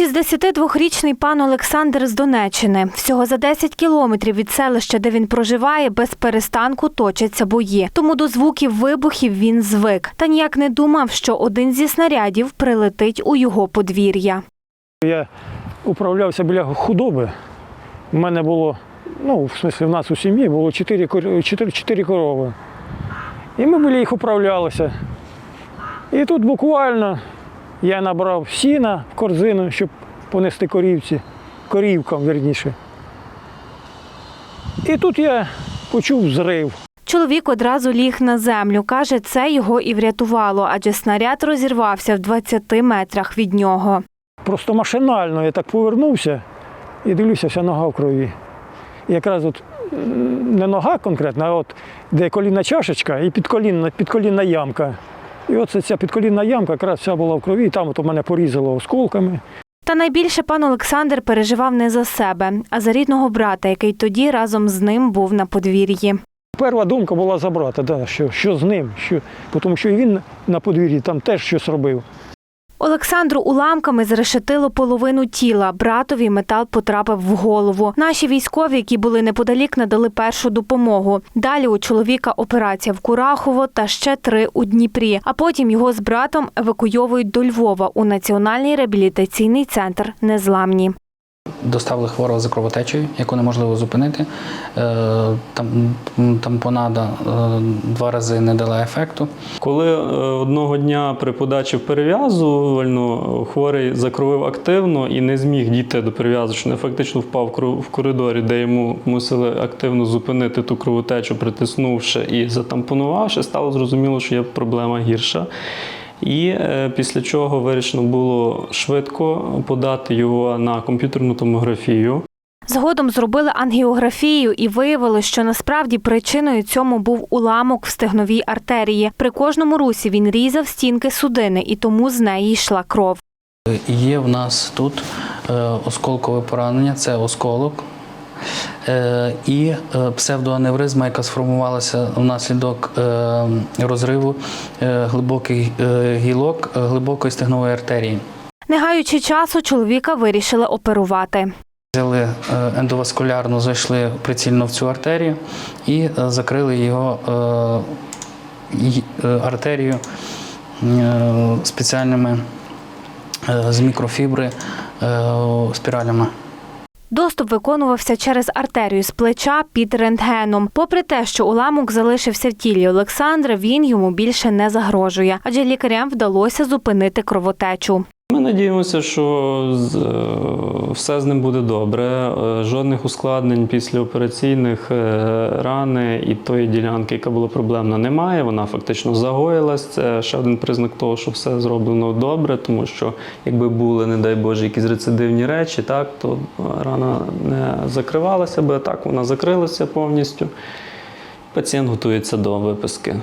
62-річний пан Олександр з Донеччини. Всього за 10 кілометрів від селища, де він проживає, без перестанку точаться бої. Тому до звуків вибухів він звик. Та ніяк не думав, що один зі снарядів прилетить у його подвір'я. Я управлявся біля худоби. У мене було, ну, в смислі, в нас у сім'ї було чотири, кор- чотири, чотири корови. І ми біля їх управлялися. І тут буквально я набрав сіна в корзину, щоб понести корівці, корівкам, верніше. І тут я почув зрив. Чоловік одразу ліг на землю. Каже, це його і врятувало, адже снаряд розірвався в 20 метрах від нього. Просто машинально я так повернувся і дивлюся, вся нога в крові. І якраз от не нога конкретно, а от де колінна чашечка і підколінна, підколінна ямка. І оце ця підколінна ямка якраз вся була в крові, і там от у мене порізало осколками. Та найбільше пан Олександр переживав не за себе, а за рідного брата, який тоді разом з ним був на подвір'ї. Перша думка була забрати, да, що, що з ним, що, тому що і він на подвір'ї там теж щось робив. Олександру уламками зрешетило половину тіла. Братові метал потрапив в голову. Наші військові, які були неподалік, надали першу допомогу. Далі у чоловіка операція в Курахово та ще три у Дніпрі. А потім його з братом евакуйовують до Львова у національний реабілітаційний центр Незламні. Доставили хворого за кровотечею, яку неможливо зупинити. Е, Там тампонада е, два рази не дала ефекту. Коли е, одного дня при подачі в перев'язувальну хворий закровив активно і не зміг дійти до перев'язочної, фактично впав в коридорі, де йому мусили активно зупинити ту кровотечу, притиснувши і затампонувавши, стало зрозуміло, що є проблема гірша. І е, після чого вирішено було швидко подати його на комп'ютерну томографію. Згодом зробили ангіографію і виявили, що насправді причиною цьому був уламок в стегновій артерії. При кожному русі він різав стінки судини, і тому з неї йшла кров. Е, Є в нас тут е, осколкове поранення, це осколок. Е, І е, псевдоаневризма, яка сформувалася внаслідок е, розриву глибоких гілок глибокої стегнової артерії. Не гаючи часу, чоловіка вирішили оперувати. Взяли ендоваскулярно, зайшли прицільно в цю артерію і закрили його артерію спеціальними з мікрофібри спіралями. Доступ виконувався через артерію з плеча під рентгеном. Попри те, що уламок залишився в тілі Олександра, він йому більше не загрожує, адже лікарям вдалося зупинити кровотечу. Надіємося, що е, все з ним буде добре. Е, Жодних ускладнень післяопераційних е, рани і тої ділянки, яка була проблемна, немає. Вона фактично загоїлась. Це ще один признак того, що все зроблено добре, тому що якби були, не дай Боже, якісь рецидивні речі, так, то рана не закривалася би, так вона закрилася повністю. Пацієнт готується до виписки.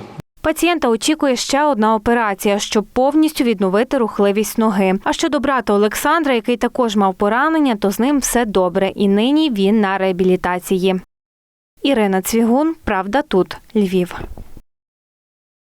Пацієнта очікує ще одна операція, щоб повністю відновити рухливість ноги. А щодо брата Олександра, який також мав поранення, то з ним все добре, і нині він на реабілітації. Ірина Цвігун, Правда тут, Львів.